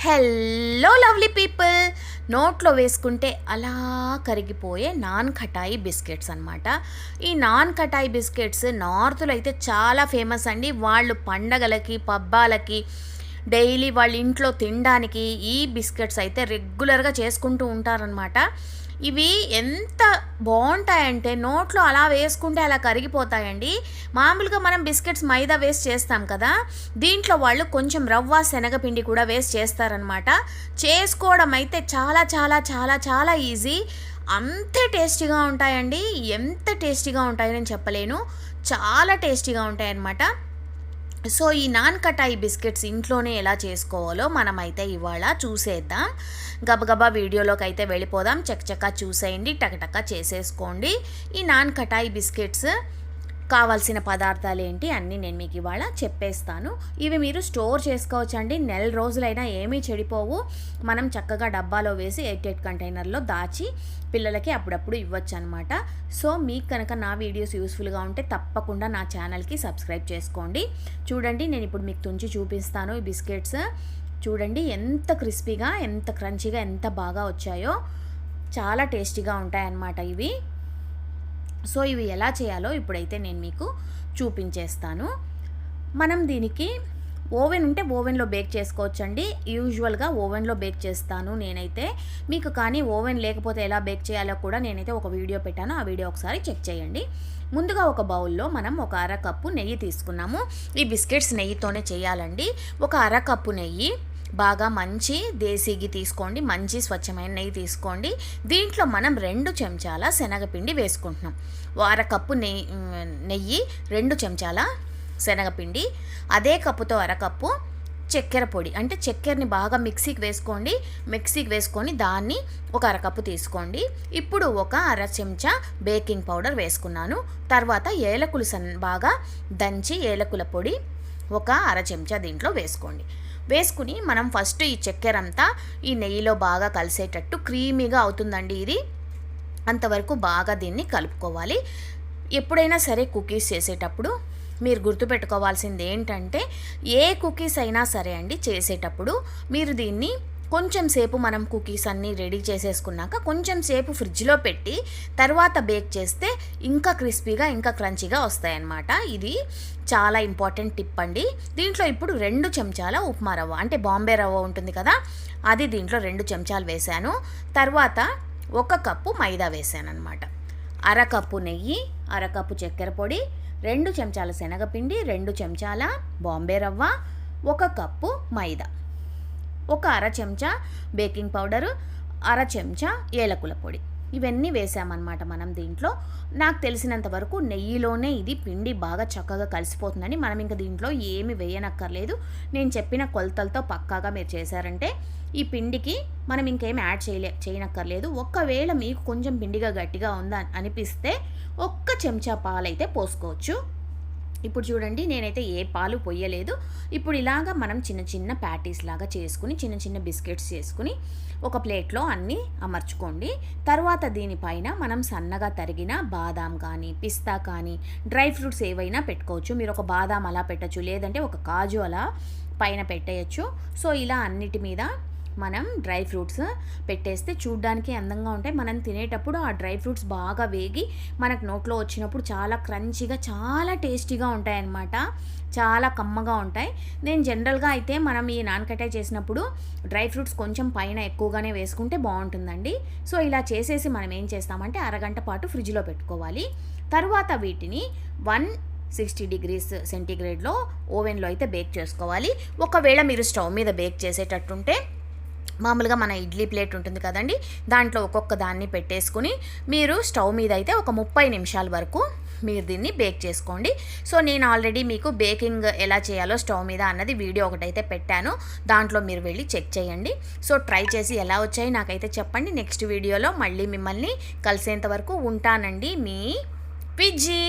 Hello lovely people నోట్లో వేసుకుంటే అలా కరిగిపోయే నాన్ కటాయి బిస్కెట్స్ అన్నమాట. ఈ నాన్ కటాయి బిస్కెట్స్ నార్త్లో అయితే చాలా ఫేమస్ అండి. వాళ్ళు పండగలకి పబ్బాలకి డైలీ వాళ్ళ ఇంట్లో తినడానికి ఈ బిస్కెట్స్ అయితే రెగ్యులర్గా చేసుకుంటూ ఉంటారనమాట ఇవి ఎంత బాగుంటాయంటే నోట్లో అలా వేసుకుంటే అలా కరిగిపోతాయండి. మామూలుగా మనం బిస్కెట్స్ మైదా వేస్ట్ చేస్తాం కదా దీంట్లో వాళ్ళు కొంచెం రవ్వ శనగపిండి కూడా వేస్ట్ చేస్తారనమాట చేసుకోవడం అయితే చాలా చాలా చాలా చాలా ఈజీ. అంతే టేస్టీగా ఉంటాయండి. ఎంత టేస్టీగా ఉంటాయో నేను చెప్పలేను. చాలా టేస్టీగా ఉంటాయన్నమాట. సో ఈ నాన్ కటాయి బిస్కెట్స్ ఇంట్లోనే ఎలా చేసుకోవాలో మనమైతే ఇవాళ చూసేద్దాం. గబగబా వీడియోలోకి అయితే వెళ్ళిపోదాం. చకచకా చూసేయండి టకటకా చేసేసుకోండి. ఈ నాన్ కటాయి బిస్కెట్స్ కావాల్సిన పదార్థాలు ఏంటి అన్నీ నేను మీకు ఇవాళ చెప్పేస్తాను. ఇవి మీరు స్టోర్ చేసుకోవచ్చండి. నెల రోజులైనా ఏమీ చెడిపోవు. మనం చక్కగా డబ్బాలో వేసి ఎయిట్ ఎయిట్ కంటైనర్లో దాచి పిల్లలకి అప్పుడప్పుడు ఇవ్వచ్చు అనమాట సో మీకు కనుక నా వీడియోస్ యూస్ఫుల్గా ఉంటే తప్పకుండా నా ఛానల్కి సబ్స్క్రైబ్ చేసుకోండి. చూడండి నేను ఇప్పుడు మీకు తుంచి చూపిస్తాను ఈ బిస్కెట్స్. చూడండి ఎంత క్రిస్పీగా ఎంత క్రంచీగా ఎంత బాగా వచ్చాయో. చాలా టేస్టీగా ఉంటాయన్నమాట ఇవి. సో ఇవి ఎలా చేయాలో ఇప్పుడైతే నేను మీకు చూపించేస్తాను. మనం దీనికి ఓవెన్ ఉంటే ఓవెన్లో బేక్ చేసుకోవచ్చండి. యూజువల్గా ఓవెన్లో బేక్ చేస్తాను నేనైతే. మీకు కానీ ఓవెన్ లేకపోతే ఎలా బేక్ చేయాలో కూడా నేనైతే ఒక వీడియో పెట్టాను. ఆ వీడియో ఒకసారి చెక్ చేయండి. ముందుగా ఒక బౌల్లో మనం ఒక అరకప్పు నెయ్యి తీసుకున్నాము. ఈ బిస్కెట్స్ నెయ్యితోనే చేయాలండి. ఒక అరకప్పు నెయ్యి బాగా మంచి దేశీగి తీసుకోండి మంచి స్వచ్ఛమైన నెయ్యి తీసుకోండి. దీంట్లో మనం రెండు చెంచాల శనగపిండి వేసుకుంటున్నాం. ఓ అరకప్పు నెయ్యి నెయ్యి రెండు చెంచాల శనగపిండి అదే కప్పుతో అరకప్పు చక్కెర పొడి. అంటే చక్కెరని బాగా మిక్సీకి వేసుకోండి మిక్సీకి వేసుకొని దాన్ని ఒక అరకప్పు తీసుకోండి. ఇప్పుడు ఒక అర చెంచా బేకింగ్ పౌడర్ వేసుకున్నాను. తర్వాత ఏలకులు సన్ బాగా దంచి ఏలకుల పొడి ఒక అర చెంచా దీంట్లో వేసుకోండి. వేసుకుని మనం ఫస్ట్ ఈ చక్కెర అంతా ఈ నెయ్యిలో బాగా కలిసేటట్టు క్రీమీగా అవుతుందండి ఇది. అంతవరకు బాగా దీన్ని కలుపుకోవాలి. ఎప్పుడైనా సరే కుకీస్ చేసేటప్పుడు మీరు గుర్తుపెట్టుకోవాల్సింది ఏంటంటే ఏ కుకీస్ అయినా సరే అండి చేసేటప్పుడు మీరు దీన్ని కొంచెం సేపు మనం కుకీస్ అన్నీ రెడీ చేసేసుకున్నాక కొంచెం సేపు ఫ్రిడ్జ్లో పెట్టి తర్వాత బేక్ చేస్తే ఇంకా క్రిస్పీగా ఇంకా క్రంచీగా వస్తాయన్నమాట. ఇది చాలా ఇంపార్టెంట్ టిప్ అండి. దీంట్లో ఇప్పుడు రెండు చెంచాల ఉప్మా రవ్వ అంటే బాంబే రవ్వ ఉంటుంది కదా అది దీంట్లో రెండు చెంచాలు వేశాను. తర్వాత ఒక కప్పు మైదా వేసాను అనమాట అరకప్పు నెయ్యి అరకప్పు చక్కెర పొడి రెండు చెంచాల శనగపిండి రెండు చెంచాల బాంబే రవ్వ ఒక కప్పు మైదా. ఒక అర చెంచా బేకింగ్ పౌడరు అర చెంచా ఏలకుల పొడి. ఇవన్నీ వేసామన్నమాట మనం దీంట్లో. నాకు తెలిసినంత వరకు నెయ్యిలోనే ఇది పిండి బాగా చక్కగా కలిసిపోతుందని మనం ఇంకా దీంట్లో ఏమి వేయనక్కర్లేదు. నేను చెప్పిన కొలతలతో పక్కాగా మీరు చేశారంటే ఈ పిండికి మనం ఇంకేం యాడ్ చేయలే చేయనక్కర్లేదు. ఒకవేళ మీకు కొంచెం పిండిగా గట్టిగా ఉందా అనిపిస్తే ఒక్క చెంచా పాలైతే పోసుకోవచ్చు. ఇప్పుడు చూడండి నేనైతే ఏ పాలు పొయ్యలేదు. ఇప్పుడు ఇలాగా మనం చిన్న చిన్న ప్యాటీస్ లాగా చేసుకుని చిన్న చిన్న బిస్కెట్స్ చేసుకుని ఒక ప్లేట్లో అన్నీ అమర్చుకోండి. తర్వాత దీనిపైన మనం సన్నగా తరిగిన బాదాం కానీ పిస్తా కానీ డ్రై ఫ్రూట్స్ ఏవైనా పెట్టుకోవచ్చు. మీరు ఒక బాదాం అలా పెట్టచ్చు లేదంటే ఒక కాజు అలా పైన పెట్టేయచ్చు. సో ఇలా అన్నిటి మీద మనం డ్రై ఫ్రూట్స్ పెట్టేస్తే చూడ్డానికి అందంగా ఉంటాయి. మనం తినేటప్పుడు ఆ డ్రై ఫ్రూట్స్ బాగా వేగి మనకు నోట్లో వచ్చినప్పుడు చాలా క్రంచీగా చాలా టేస్టీగా ఉంటాయి అన్నమాట చాలా కమ్మగా ఉంటాయి. నేను జనరల్గా అయితే మనం ఈ నానకటాయి చేసినప్పుడు డ్రై ఫ్రూట్స్ కొంచెం పైన ఎక్కువగానే వేసుకుంటే బాగుంటుందండి. సో ఇలా చేసేసి మనం ఏం చేస్తామంటే అరగంట పాటు ఫ్రిడ్జ్లో పెట్టుకోవాలి. తర్వాత వీటిని వన్ సిక్స్టీ డిగ్రీస్ సెంటీగ్రేడ్లో ఓవెన్లో అయితే బేక్ చేసుకోవాలి. ఒకవేళ మీరు స్టవ్ మీద బేక్ చేసేటట్టుంటే మామూలుగా మన ఇడ్లీ ప్లేట్ ఉంటుంది కదండి దాంట్లో ఒక్కొక్క దాన్ని పెట్టేసుకుని మీరు స్టవ్ మీద అయితే ఒక ముప్పై నిమిషాల వరకు మీరు దీన్ని బేక్ చేసుకోండి. సో నేను ఆల్రెడీ మీకు బేకింగ్ ఎలా చేయాలో స్టవ్ మీద అన్నది వీడియో ఒకటైతే పెట్టాను. దాంట్లో మీరు వెళ్ళి చెక్ చేయండి. సో ట్రై చేసి ఎలా వచ్చాయి నాకైతే చెప్పండి. నెక్స్ట్ వీడియోలో మళ్ళీ మిమ్మల్ని కలిసేంత వరకు ఉంటానండి మీ పిజ్జీ.